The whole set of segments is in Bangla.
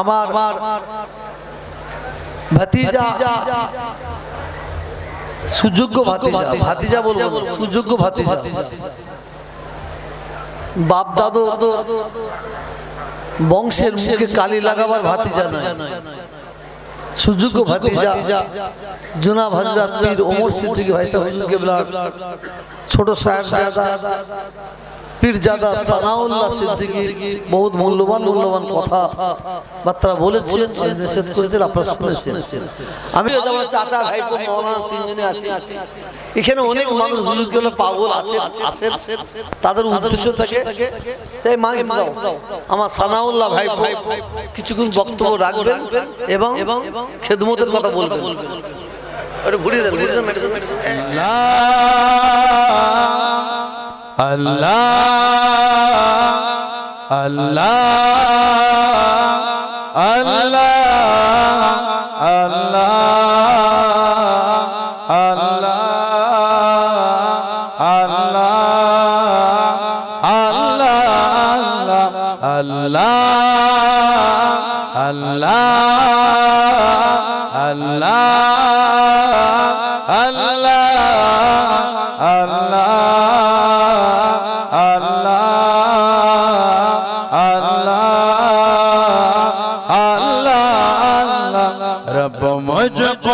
আমার ভাতিজা সুযোগ্য ভাতিজা ভাতিজা বলব সুযোগ্য ভাতিজা। বাপ দাদু বংশের মুখে কালি লাগাবার ভাতিজা নয়। সুযোগ্য ভাতিজা। জুনা ভাজরা পীর ওমর সিদ্দিকী ভাই হুজুর কেবলার ছোট সাহেব জাদা পীরজাদা সানাউল্লাহ সিদ্দিকী বহুত মূল্যবান মূল্যবান কথা বার্তা বলেছেন নিষেধ করেছেন আপনারা শুনেছেন। আমি যেমন চাচা ভাইপো মৌলানা তিনজনে আছি এখানে অনেক মানুষ হুজুর কেবলার পাগল আছে আছেন তাদের উদ্দেশ্য থাকে সেই মা দাও। আমার সানাউল্লাহ ভাই কিছুক্ষণ বক্তব্য রাখবেন এবং খেদমতের কথা বলবেন। ঘুরিয়ে দেন ঘুরিয়ে দেন। আল্লাহ আল্লাহ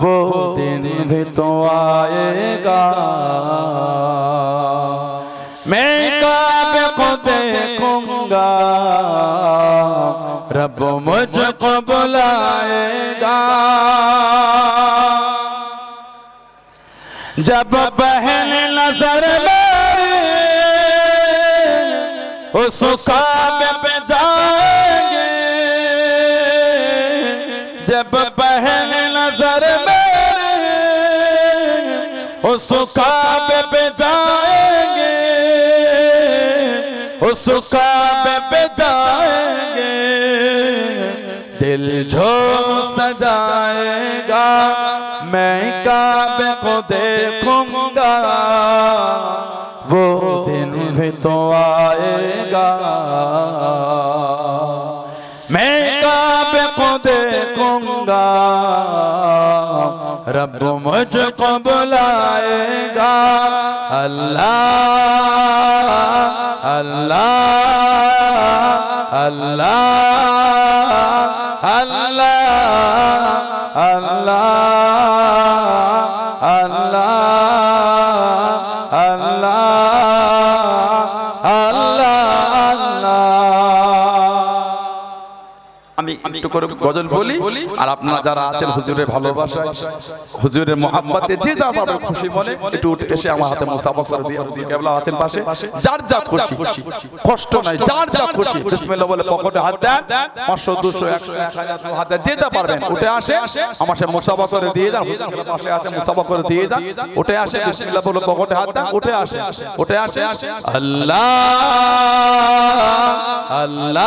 वो दिन भी तो आएगा। मैं काबे को देखूँगा? रब मुझको बुलाएगा। जब बहन नज़र मेरी उस काबे पे उस काबे पे जाएंगे दिल झोम सजाएगा मैं काबे को देखूंगा वो दिन भी तो आएगा मैं काबे को देखूंगा रब मुझको बुलाएगा अल्लाह अल्लाह अल्लाह अल्लाह अल्लाह আমি একটু করে গজল বলি, আর আপনারা যারা আছেন হুজুরের ভালোবাসায়, হুজুরের মোহাম্মতে যে যা পাবে খুশি মনে একটু এসে আমার হাতে মুসাফা করে দিয়ে কেবলা আছেন পাশে। যার যা খুশি, কষ্ট নাই, যার যা খুশি, বিসমিল্লাহ বলে পকেটে হাত দেন 500 200 100 1000 হাত দেন, যে যা পারবেন, উঠে আসে, আমার সে মুসাফা করে দিয়ে যান, হুজুর পাশে আসে, মুসাফা করে দিয়ে যান, উঠে আসে, বিসমিল্লাহ বলে পকেটে হাত দেন, উঠে আসে উঠে আসে, আল্লাহ আল্লাহ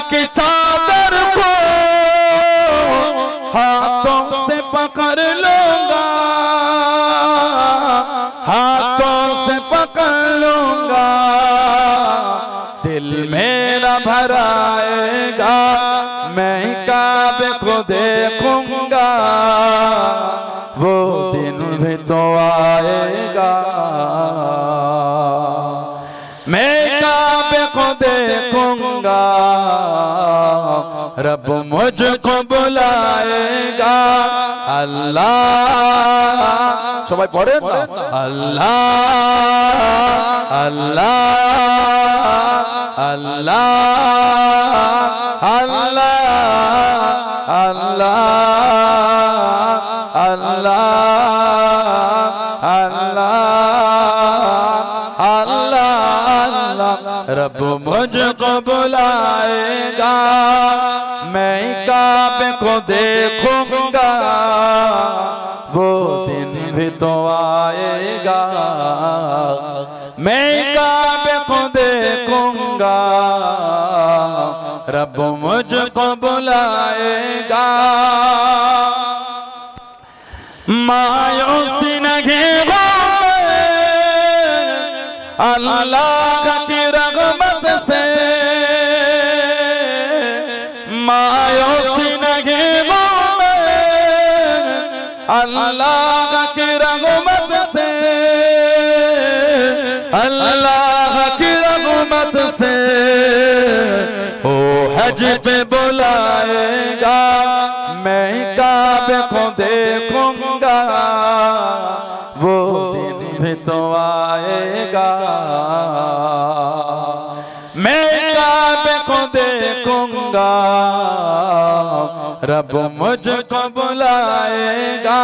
की चादर को हाथों से पकड़ लूँगा। हाथों से पकड़ लूँगा। दिल मेरा भराएगा, मैं काबे को देखूँगा। वो दिन भी तो आएगा। رب مجھکو بلائے گا اللہ সবাই পড়েন না? আল্লাহ আল্লাহ আল্লাহ আল্লাহ আল্লাহ আল্লাহ रब मुझको बुलाएगा मैं काबे को देखूंगा वो दिन भी तो आएगा मैं काबे को देखूंगा रब मुझको बुलाएगा मायूसी न घेरो अल्लाह اللہ کی رغبت سے اللہ کی رغبت سے ہو حج پہ रब मुझको बुलाएगा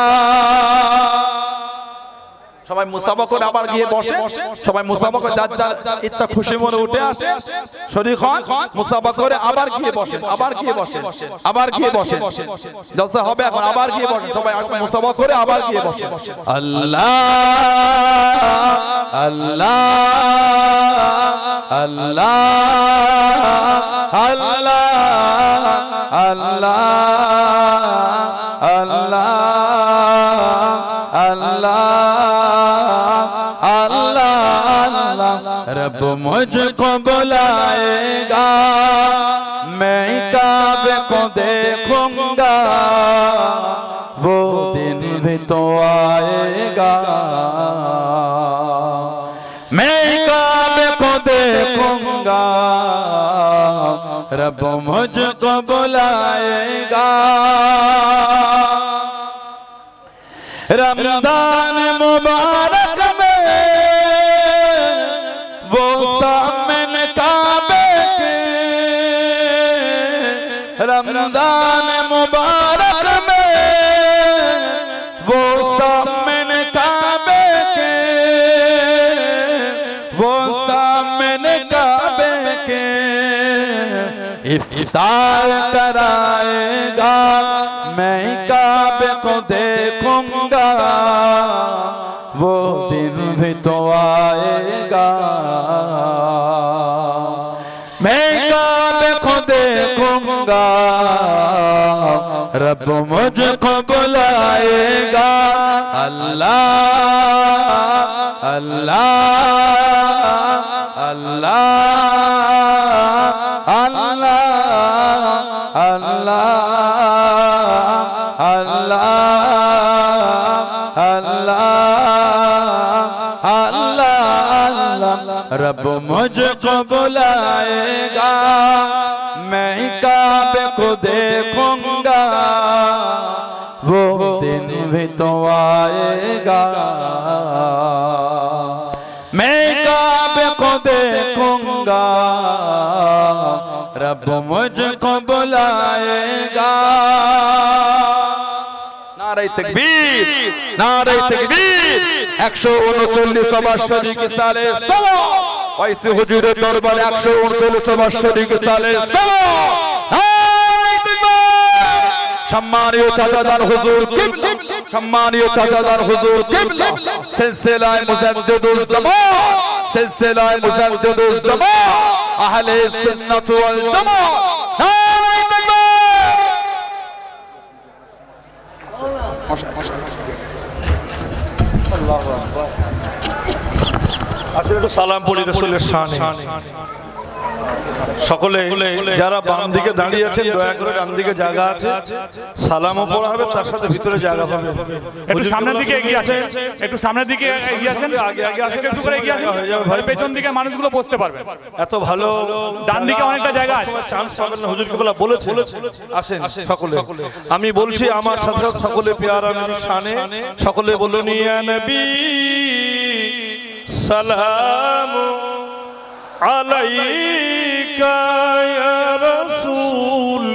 সবাই করে আবার গিয়ে বসে সবাই মুসাফা যার যার ইচ্ছা খুশি মনে উঠে আসে শরীর হন করে আবার গিয়ে বসে আবার গিয়ে আবার গিয়ে বসে জলসা হবে এখন আবার গিয়ে সবাই করে আবার গিয়ে বসে আল্লাহ আল্লাহ আল্লাহ আল্লাহ আল্লাহ আল্লাহ আল্লাহ अल्लाह रब मुझको बुलाएगा मैं काबे को देखूंगा वो दिन भी तो आएगा मैं काबे को देखूंगा रब मुझको बुलाएगा रमजान मुबारक इफ्तार कराएगा मैं काबे को देखूंगा वो दिन भी तो आएगा मैं काबे को देखूंगा रब मुझको बुलाएगा अल्लाह अल्लाह अल्लाह अल्लाह अल्लाह अल्लाह अल्लाह अल्लाह रब मुझको बुलाएगा मैं काबे को देखूंगा वो दिन भी तो आएगा मैं काबे को देखूंगा रब मुझको बुलाएगा নারাই তকবীর নারাই তকবীর 139 বাৎসরিক সালে সালা ওয়াইসি হুজুরের দরবারে 139 বাৎসরিক সালে সালা নারাই তকবীর সম্মানীয় চাচাদার হুজুর কিবলা সম্মানীয় চাচাদার হুজুর কিবলা সিলসিলায়ে মুজাদ্দিদুল জামান সিলসিলায়ে মুজাদ্দিদুল জামান আহলে সুন্নাত ওয়াল জামাত। নারাই তকবীর আসলে একটু সালাম পড়ি রসুলের শানে। সকলে যারা বাম দিকে দাঁড়িয়ে আছেন দয়া করে ডান দিকে জায়গা আছে সালামও পড়া হবে তার সাথে ভিতরে জায়গা পাবে। একটু সামনের দিকে এগিয়ে আসেন একটু সামনের দিকে এগিয়ে আসেন আগে আগে আসেন একটু করে এগিয়ে আসেন হয়ে যাবে ভাই। পেছন দিকে মানুষগুলো বসতে পারবে। এত ভালো ডান দিকে অনেকটা জায়গা আছে। চান্স পাবেন না হুজুর কেবলা বলেছে আসেন সকলে। আমি বলছি আমার সাথে সাথে সকলে পেয়ারা নবী শানে সকলে বলুন ইয়া নবী সালাম রাসূল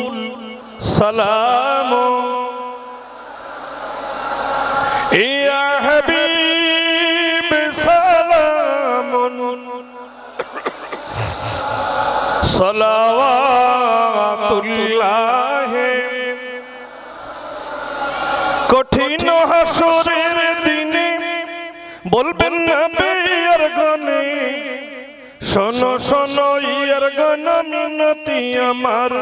সালাম সালাম সলাওয়াতুল্লাহ। কঠিন হাসরের দিনে বলবেন না শোনো শোনো, ইয়ার গন, মিনতি আমার।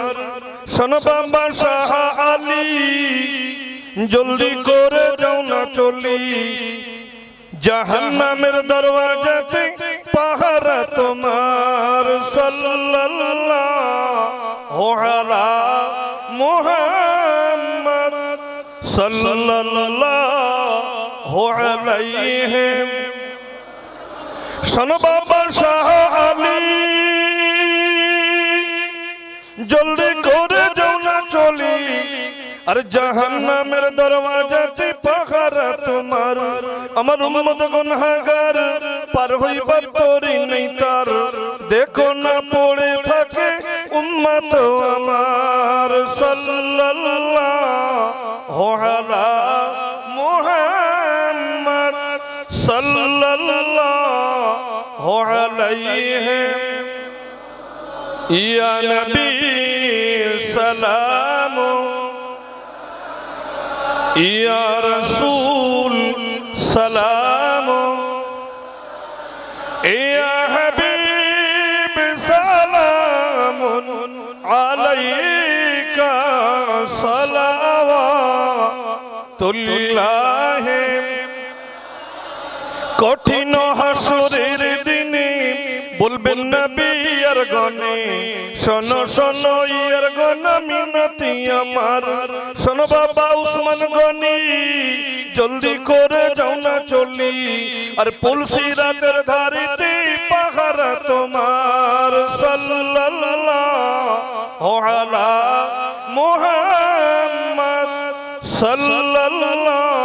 শোনো বাবা শাহ আলী, জলদি করে যাও না চলি। জাহান্নামের দরওয়াজাতে পাহারা তোমার, সাল্লাল্লাহু আলা মুহাম্মদ, সাল্লাল্লাহু আলাইহি শোনো বাবা শাহ আলী। জলদি করে যাও না চলি। আর জাহান্নামের দরওয়াজাতে পাহারা তোমার। আমার উম্মত গুনহাগার পার হইবার তোরি নেই তার। দেখো না পড়ে থাকে উম্মত আমার। সাল্লাল্লাহু সালাম। ইয়া রাসূল সালাম। হাবিব সালাম সালাওয়াতুল্লাহ। কঠিন হাসরের শোনো শোনো, ইয়ার গন মিনতি আমার। শোনো বাবা উসমান গনি, জলদি করে যাও না চলি। আর পুলসি রাতের ধারিতে পাহারা তোমার। সাল্লাল্লাহু আলা মুহাম্মদ সাল্লাল্লাহু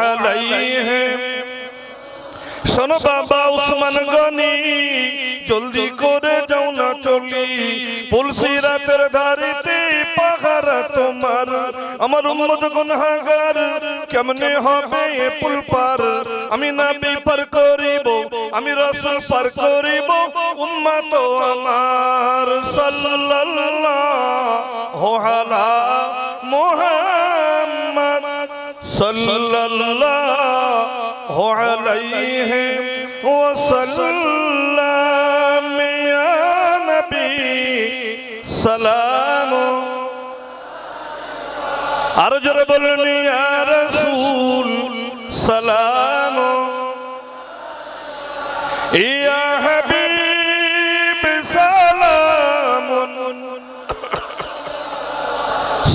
আলাইহি। শোনো বাবা উসমান গনি জলদি করে যাও না চলি। পুলসি রাতের ধারিতে পাহারা তোমার। আমার উম্মত গুনহাগার কেমনে হবে পুল পার? আমি নবী পার করিব, আমি রাসূল পার করিব, উম্মত আমার সাল্লাল্লাহু আলা মুহাম্মদ সাল্লাল্লাহু আলাইহি ওয়াসাল্লাম। সালাম। আর জোরে বলুন রাসূল, সালাম। ইয়া হাবিব সালাম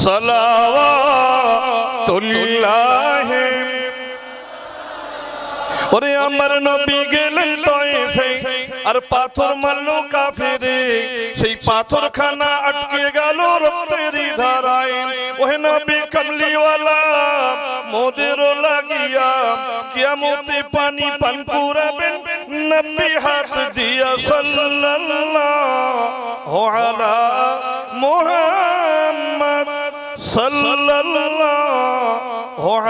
সালাওয়াতুল্লাহ। ওরে আমার নবী গেলেন তয়েফে আর পাথর মারলো কাফেরে। সেই পাথর খানা আটকে গেল রক্তের ধারায়। ওহে নবী কামলিওয়ালা মোদেরও লাগিয়া কিয়ামতে পানি পান করাবেন নবী হাত দিয়া সাল্লাল্লাহু আলা মুহাম্মদ সাল্লাল্লাহু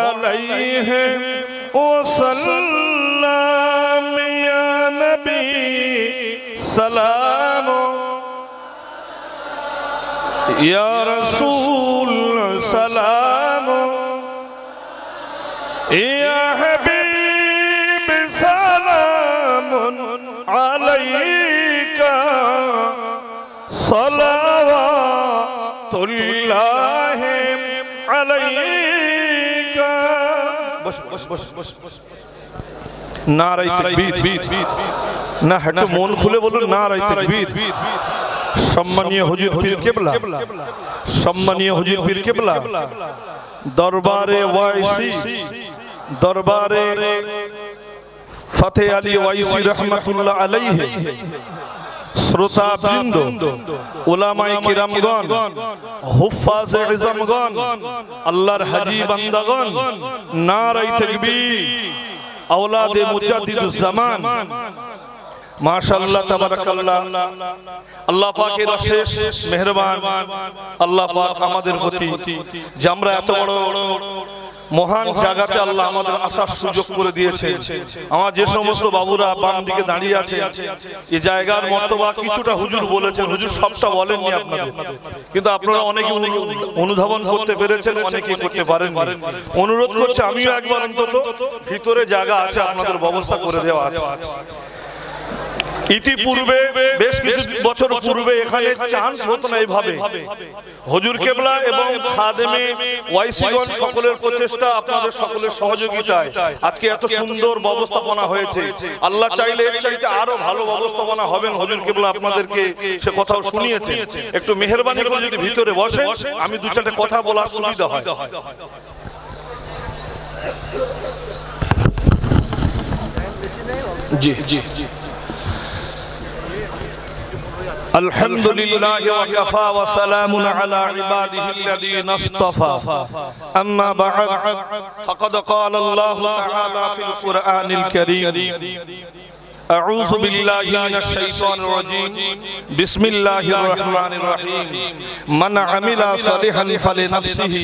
আলাইহি ওয়াসাল্লাম। يا نبي سلام يا رسول سلام يا حبيب سلام عليك صلوات الله عليك بس بس بس بس بس নারাই তাকবীর। না একটু মন খুলে বলুন না রাই তাকবীর। সম্মানীয় হুজুর পীর কেবলা। সম্মানীয় হুজুর পীর কেবলা। দরবারে ওয়াইসি। দরবারে ফতে আলী ওয়াইসি রহমাতুল্লাহ আলাইহি। শ্রোতা বৃন্দ ওলামাই কিরামগণ হুফাজ ইজমগণ আল্লাহর হাজি বান্দাগণ নারাই তাকবীর। আওলাদে মুজাদ্দিদুজ জামান। মাশাআল্লাহ তাবারাকাল্লাহ। আল্লাহ পাকের অশেষ মেহেরবান। আল্লাহ পাক আমাদের প্রতি। যে আমরা এত বড় মহান জায়গাতে আল্লাহ আমাদের আসার সুযোগ করে দিয়েছে আমার যে সমস্ত বাবুরা বাম দিকে দাঁড়িয়ে আছে এই জায়গার মর্তবা কিছুটা হুজুর বলেছেন হুজুর সবটা বলেননি আপনাদের। কিন্তু আপনারা অনেকে অনু- অনুধাবন করতে পেরেছেন অনেকে করতে পারেন অনুরোধ করছে আমিও একবার অন্তত ভিতরে জায়গা আছে আপনাদের ব্যবস্থা করে দেওয়া আছে। ইতিপূর্বে বেশ কিছু বছর পূর্বে এখানে চান্স হতো না এইভাবে হজুর কেবলা এবং খাদেমে ওয়াইসিগণ সকলের প্রচেষ্টা আপনাদের সকলের সহযোগিতায়। আজকে এত সুন্দর ব্যবস্থাপনা হয়েছে। আল্লাহ চাইলে এর চাইতে আরও ভালো ব্যবস্থাপনা হবেন। হজুর কেবলা আপনাদেরকে সে কথাও শুনিয়েছে একটু মেহরবানি করে যদি ভিতরে বসেন আমি দু চারটে কথা বলার সুবিধা হয়। জি জি জি الحمد لله وكفى وسلام على عباده الذين اصطفى. أما بعد فقد قال الله تعالى في القرآن الكريم أعوذ بالله من الشيطان الرجيم. بسم الله الرحمن الرحيم. من عمل صالحا فلنفسه.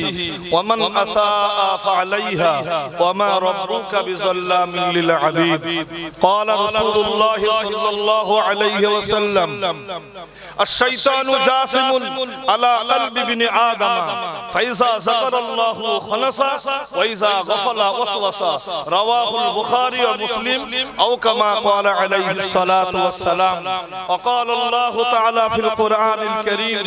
ومن أساء فعليها. وما ربك بظلام للعبيد. قال رسول الله صلى الله عليه وسلم. الشيطان جاسم على قلب ابن آدم. فإذا ذكر الله خلص وإذا غفل وسوس. رواه البخاري ومسلم أو كما قال عليه الصلاة والسلام. وقال الله تعالى في القرآن الكريم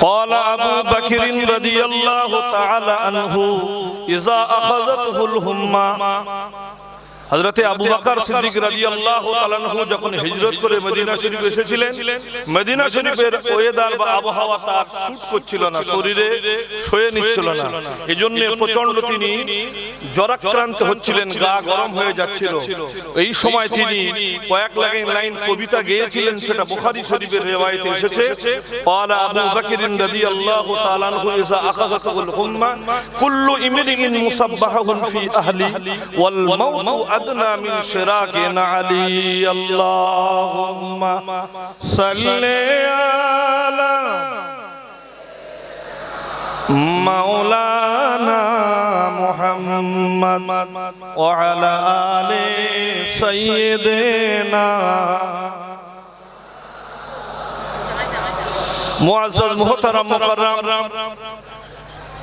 قال أبو بكر رضي الله تعالى عنه إذا أخذته الهمة হজরতে আবু বকর সিদ্দিক রাদিয়াল্লাহু তাআলা আনহু যখন হিজরত করে মদিনা শরীফ এসেছিলেন মদিনা শরীফের ওয়েদার বা আবহাওয়া তার শুট করছিল না শরীরে সয়ে নিচ্ছিল না এজন্য প্রচন্ড তিনি জ্বরাক্রান্ত হচ্ছিলেন গা গরম হয়ে যাচ্ছিল এই সময় তিনি কয়েক লাইন লাইন কবিতা গেয়েছিলেন সেটা বুখারী শরীফের রিওয়ায়েতে এসেছে قال ابو بكر رضي الله تعالى عنه اذا اخذته الهمه كل امرئ مصبح في اهلي والموت ادنى من شراك علي اللهم صل على مولانا محمد وعلى آل سيدنا মুআজ্জাজ মুহতারাম মুকাররম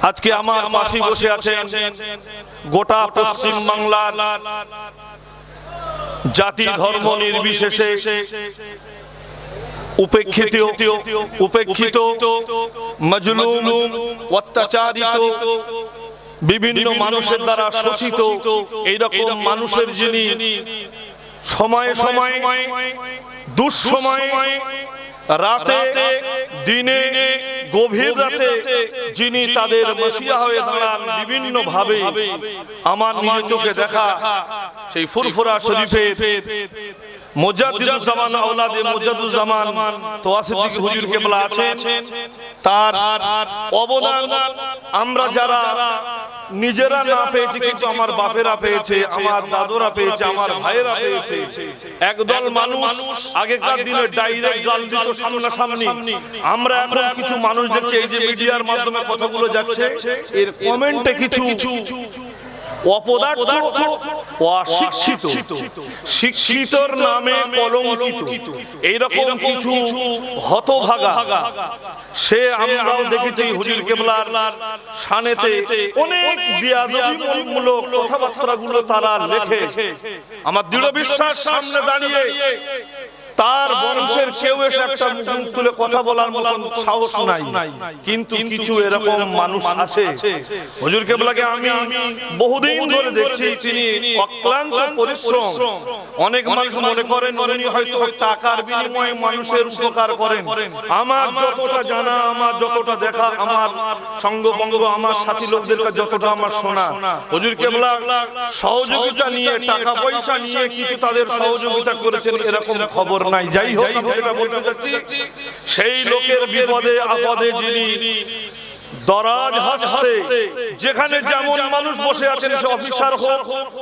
আজকে আমার পাশে বসে আছেন গোটা পশ্চিম বাংলার জাতি ধর্ম নির্বিশেষে উপেক্ষিত উপেক্ষিত মজলুম অত্যাচারিত বিভিন্ন মানুষের দ্বারা শোষিত এইরকম মানুষের যিনি সময়ে সময়ে দুঃসময়ে রাতে দিনে গভীর রাতে যিনি তাদের মসিয়া হয়ে দাঁড়ান বিভিন্ন ভাবে আমার নিজের চোখে দেখা সেই ফুরফুরা শরীফের আওলাদে মুজাদ্দিদুজ জামান তোয়াসিদ্দিক হুজুর কেবলা আছেন। তার অবদান আমরা যারা নিজেরা না পেয়েছি কিন্তু আমার বাপেরা পেয়েছে আমার দাদুরা পেয়েছে আমার ভাইয়েরা পেয়েছে। একদল মানুষ আগেকার দিনে ডাইরেক্ট গাল দিত সামনাসামনি। আমরা এখন কিছু মানুষ দেখছি এই যে মিডিয়ার মাধ্যমে কথাগুলো যাচ্ছে এর কমেন্টে কিছু অপদার্থ, অশিক্ষিত, শিক্ষিতর নামে এইরকম সে দেখেছি শানেতে অনেক কথাবার্তাগুলো তারা লেখে। আমার দৃঢ় বিশ্বাস সামনে দাঁড়িয়ে তার বংশের কেউ এসে একটা মুখ তুলে কথা বলার মতন সাহস নাই। কিন্তু কিছু এরকম মানুষ আছে। হুজুর কেবলাকে আমি বহুদিন ধরে দেখছি তিনি অক্লান্ত পরিশ্রম। অনেক মানুষ মনে করেন উনি হয়তো টাকার বিনিময়ে মানুষের উপকার করেন। আমার যতটা জানা আমার যতটা দেখা আমার সঙ্গভঙ্গ আমার সাথী লোকদের যতটা আমার শোনা। হুজুর কেবলা সহযোগিতা নিয়ে টাকা পয়সা নিয়ে কিছু তাদের সহযোগিতা করেছেন এরকম খবর নাই যাই হোক বলতে চাচ্ছি সেই লোকের বিপদে আপদে যিনি দরাজ হাসতে যেখানে যেমন মানুষ বসে আছেন সে অফিসার হোক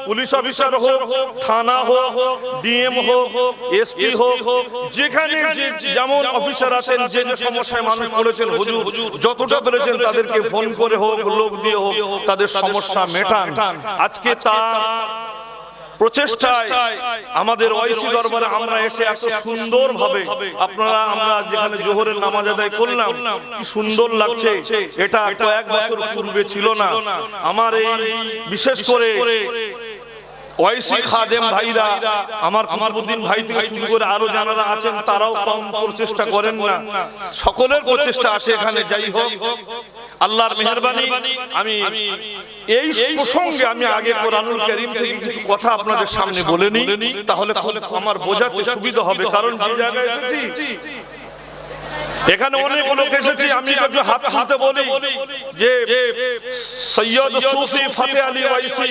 পুলিশ অফিসার হোক থানা হোক ডিএম হোক এসপি হোক যেখানে যে যেমন অফিসার আছেন যে যে সমস্যায় মানুষ পড়েছেন হুজুর যতটা পেরেছেন তাদেরকে ফোন করে হোক লোক দিয়ে হোক তাদের সমস্যা মেটান। আজকে তা প্রচেষ্টায় আমাদের ওয়াইসি দরবারে আমরা এসে এত সুন্দর ভাবে আপনারা আমরা যেখানে জোহরের নামাজ আদায় করলাম সুন্দর লাগছে এটা কয়েক বছর পূর্বে ছিল না। আমার এই বিশেষ করে ওয়াইসি খাদেম ভাইরা আমার কুতুবুদ্দিন ভাই থেকে শুরু করে আরও যারা আছেন তারাও কম প্রচেষ্টা করেন না। সকলের প্রচেষ্টা আছে এখানে যাই হোক। আল্লাহর মেহরবানি। আমি এই প্রসঙ্গে আমি আগে কোরআনুল করিম থেকে কিছু কথা আপনাদের সামনে বলে নিই তাহলে আমার বোঝাতে সুবিধা হবে। কারণ যে জায়গায় এসেছি? এখানে অনেক লোক এসেছি আমি একটু হাত হাতে বলি যে সৈয়দ সুফি ফাতে আলী ওয়াইসি।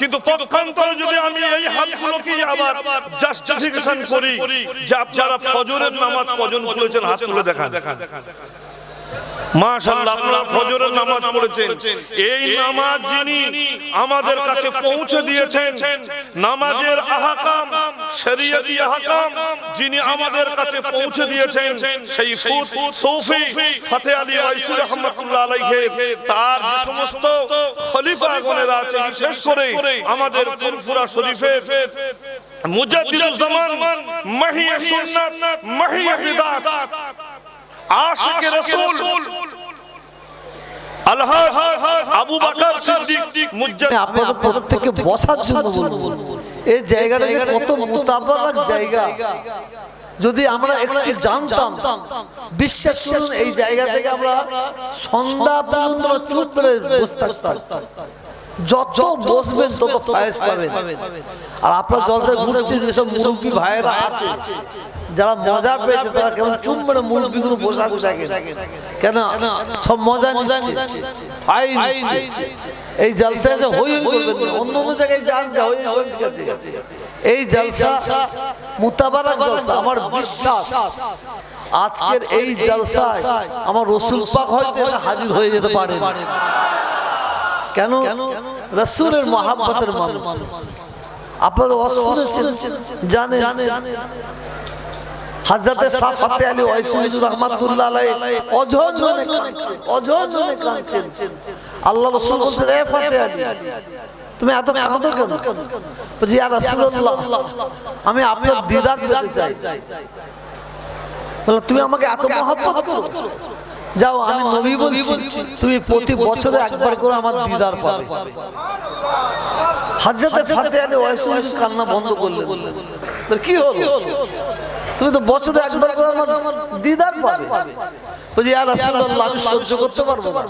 কিন্তু পক্ষান্তরে যদি আমি এই হাতগুলোকে আবার জাস্টিফিকেশন করি যে আপনারা ফজরের নামাজ কজন খুলেছেন হাত তুলে দেখান। মাশাআল্লাহ আপনারা ফজরের নামাজ পড়েছেন। এই নামাজ যিনি আমাদের কাছে পৌঁছে দিয়েছেন নামাজের আহকাম শরীয়তি আহকাম যিনি আমাদের কাছে পৌঁছে দিয়েছেন সেই ফুত সৌফি ফতে আলী ওয়াইসি রহমাতুল্লাহ আলাইহি তার যে সমস্ত আছে বিশেষ করে আমাদের ফুরফুরা শরীফের মুজাদ্দিদুল জামান মাহিয়া সুন্নাত মাহিয়া বিদাত। আশিক রাসূল। আল্লাহ আবু বকর সিদ্দিক মুজ্জাদ আপনাদের প্রত্যেককে বসার জন্য বলব এই জায়গাটা যে কত মোতাবারক জায়গা। যদি আমরা একটু জানতাম বিশ্বাস করুন এই জায়গা থেকে আমরা সন্ধ্যা পর্যন্ত চুপ করে বসে থাকতাম। যত বসবেন তত ফায়েজ পাবেন। আর আপনার জলসায় ঘুরছে যেসব মুরব্বী ভাইয়েরা আছে যারা মজা পেয়েছে তারা কেমন চুপ মেরে মুরব্বীগুলো বসে আছে দেখেন কেন? সব মজা নিচ্ছে। এই জলসায় যে হই হই করবেন। অন্য অন্য জায়গায় যান যা হই হই ঠিক আছে। এই জলসা মুতাবারক জলসা আমার বিশ্বাস। আজকের এই জলসায় আমার রসুল পাক হয়তো হাজির হয়ে যেতে পারে কেন? রসুলের মহাব্বতের মানুষ। আপনারা শুনেছেন জানেন। হাজরতে সাফাতে আলী ওয়াইসিউর রহমাতুল্লাহ আলাইহি অঝঞ্জনে কাঁদছেন। অঝঞ্জনে কাঁদছেন। আল্লাহ রাসূল বলতে রে ফাতে আলী তুমি এত কাঁদো কেন? বলছি ইয়া রাসূলুল্লাহ আমি আপনার দিদার পেতে চাই। বলে তুমি আমাকে এত মহব্বত করো। যাও আমি নবী বলছি। তুমি প্রতি বছরে একবার করে আমার দিদার পাবে। হাজরতে ফাতে আলী ওয়াইসিউর কান্না বন্ধ করলেন। বলে, কি হলো? তুমি তো বছরে একবার করে আমার দিদার পাবে। বলছি আর রাসূলুল্লাহ আমি সহ্য করতে পারব না।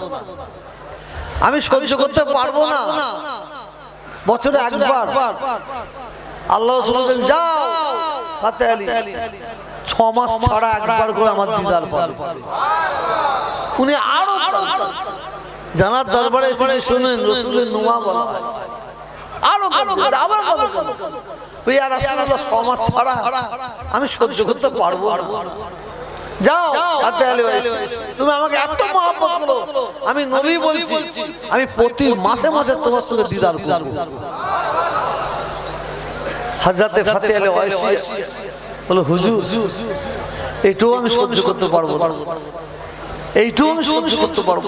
আমি সহ্য করতে পারব না। বছরে একবার। আল্লাহ রাসূল বললেন যাও ফাতে আলী। ছ মাস ছাড়া একবার করে আমার দিদার পাবে। উনি আরও জানার দরবারে এসে শুনেন রসুলের নুমা বলা হয়। আরও আবার ওই আর রাসূলুল্লাহ সমাজ ছাড়া আমি সহ্য করতে পারব না। যাও তুমি আমাকে এত মহব্বত করো। আমি নবী বলছি। আমি প্রতি মাসে মাসে তোমার সঙ্গে দিদার করব। হাজরাতে ফাতে আলী বলো হুজুর এইটুকু আমি সহ্য করতে পারব এইটুকু আমি সহ্য করতে পারব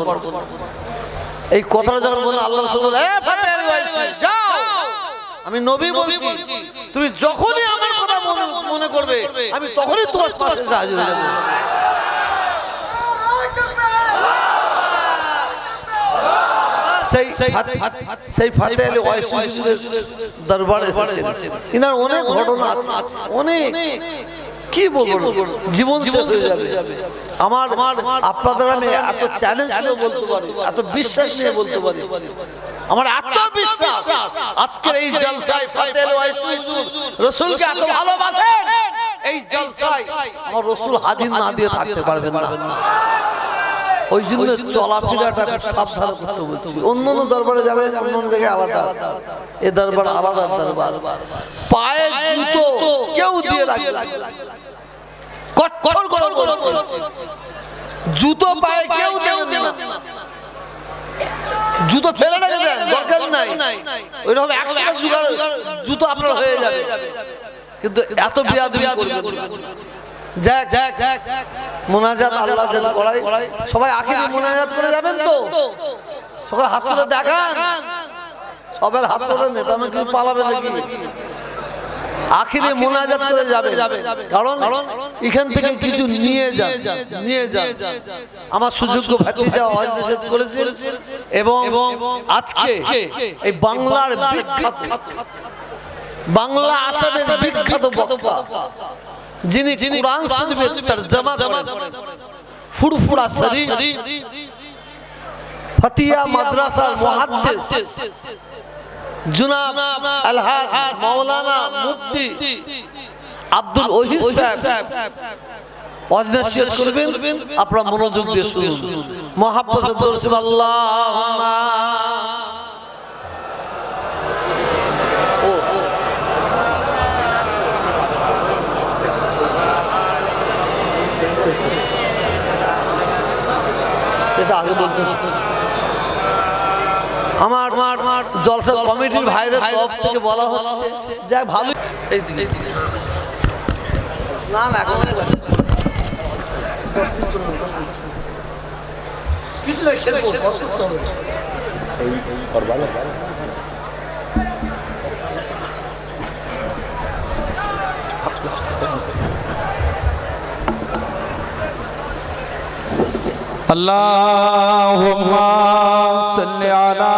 এই কথাটা যখন বলে আল্লাহ রাসূল বললেন, "এ ফাতে আলী যাও। আমি নবী বলছি তুমি যখনই আমার কথা মনে করবে আমি তখনই তোমার পাশে এসে হাজির হয়ে যাব সেই সেই ফাতে আলী ওয়াইসি হুজুরের দরবারে এসেছেন। ইনার অনেক ঘটনা আছে। অনেক। কি বলব? জীবন শেষ হয়ে যাবে। আমার আপনাদের আমি এত চ্যালেঞ্জ নিয়ে বলতে পারি এত বিশ্বাস নিয়ে বলতে পারি। আমার আজকের এই জলসায় ওয়াইসি রসুলকে এত ভালোবাসেন? এই জলসায় আমার রসুল হাজির না দিয়ে থাকতে পারবেন না। ওই জন্য চলাফেরাটা খুব সাবধান করতে বলছি। অন্য অন্য দরবারে যাবে অন্য অন্য জায়গায় আলাদা। এ দরবার আলাদা দরবার পায়ে জুতো কেউ দিয়ে রাখবে না। কট্টর করে বলছে। জুতো পায়ে কেউ দেবে না। জুতো ফেলে রেখে দেন দরকার নাই। ওইরকম একশো জুতো আপনার হয়ে যাবে। কিন্তু এত বিয়াদবি করবেন না। যাক যাক মোনাজাত আল্লাহ করাই সবাই মোনাজাত করে যাবেন তো। সকাল হাত তুলে দেখান। সবার হাত তুলে নেতা নাকি পালাবে নাকি? আখিরে মোনাজাত করে যাবে কারণ এখান থেকে কিছু নিয়ে যান নিয়ে যান। আমার সুযোগ্য ভাতিজা ওয়াজ নিষেধ করেছেন। এবং আজকে এই বাংলার বিখ্যাত বাংলা আসামের বিখ্যাত বক্তা। যিনি কোরআন শরীফের তরজমা করেন ফুরফুরা শরীফ ফতিয়া মাদ্রাসার মুহাদ্দিস জুনাব আলহাজ মাওলানা মুফতি আব্দুল ওহিদ সাহেব অজনাসিয়ত করবেন আপনারা মনোযোগ দিয়ে শুনুন মহাব্বত দর্শন এটা আগে বলতে আমার আমার জলসা কমিটির ভাইদের তরফ থেকে বলা হচ্ছে যা ভালো না না এখন কিছু না। اللهم صل على